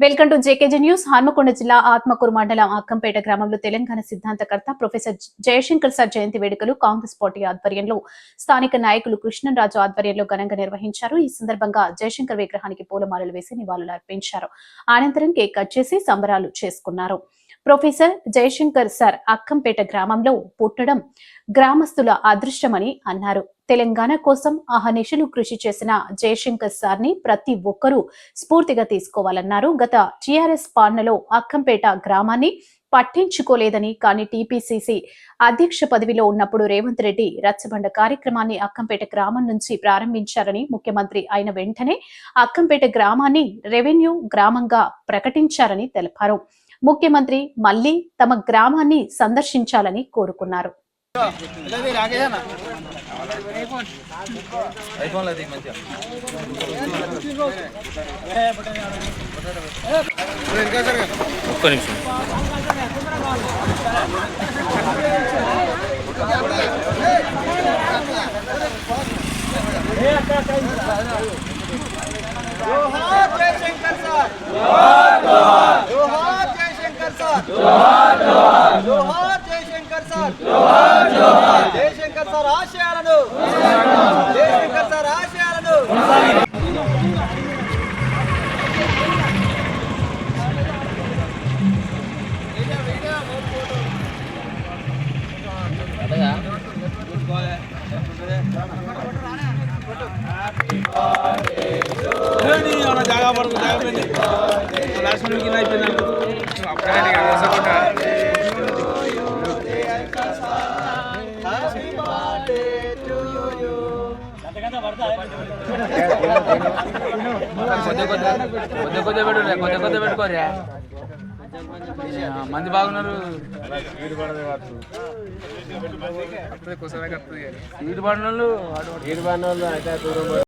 Welcome to JKG news. Hanamkonda జిల్లా ఆత్మకూరు మండలం అక్కంపేట గ్రామంలో తెలంగాణ సిద్ధాంతకర్త ప్రొఫెసర్ జయశంకర్ సార్ జయంతి వేడుకలు కాంగ్రెస్ పార్టీ ఆధ్వర్యంలో స్థానిక నాయకులు కృష్ణరాజు ఆధ్వర్యంలో ఘనంగా నిర్వహించారు. ఈ సందర్భంగా జయశంకర్ విగ్రహానికి పూలమాలలు వేసి నివాళులు అర్పించారు అనంతరం కేక్ కట్ చేసి సంబరాలు చేసుకున్నారు. ప్రొఫెసర్ జయశంకర్ సార్ అక్కంపేట గ్రామంలో పుట్టడం గ్రామస్తుల అదృష్టమని అన్నారు. తెలంగాణ కోసం అహర్నిశలు కృషి చేసిన జయశంకర్ సార్ని ప్రతి ఒక్కరూ స్ఫూర్తిగా తీసుకోవాలన్నారు. గత టిఆర్ఎస్ పాలనలో అక్కంపేట గ్రామాన్ని పట్టించుకోలేదని కానీ టీపీసీసీ అధ్యక్ష పదవిలో ఉన్నప్పుడు రేవంత్ రెడ్డి రచ్చబండ కార్యక్రమాన్ని అక్కంపేట గ్రామం నుంచి ప్రారంభించారని ముఖ్యమంత్రి అయిన వెంటనే అక్కంపేట గ్రామాన్ని రెవెన్యూ గ్రామంగా ప్రకటించారని తెలిపారు. ముఖ్యమంత్రి మళ్ళీ తమ గ్రామాన్ని సందర్శించాలని కోరుకున్నారు. జోహార్ అది మంచిగా ఒక్క జోహార్ జోహార్ జోహార్ జయశంకర్ సార్ జోహార్. జోహార్ జయశంకర్ సార్ ఆశయాలను. జయశంకర్ సార్ ఆశయాలను. జాగా పడుతుంది జాగా పోయింది అయిపోయింది కొద్ది కొద్ది కొద్ది పెట్టు కొద్ది కొద్ది పెట్టుకోరా మంది బాగున్నారు స్వీట్ పడిన వాళ్ళు అయితే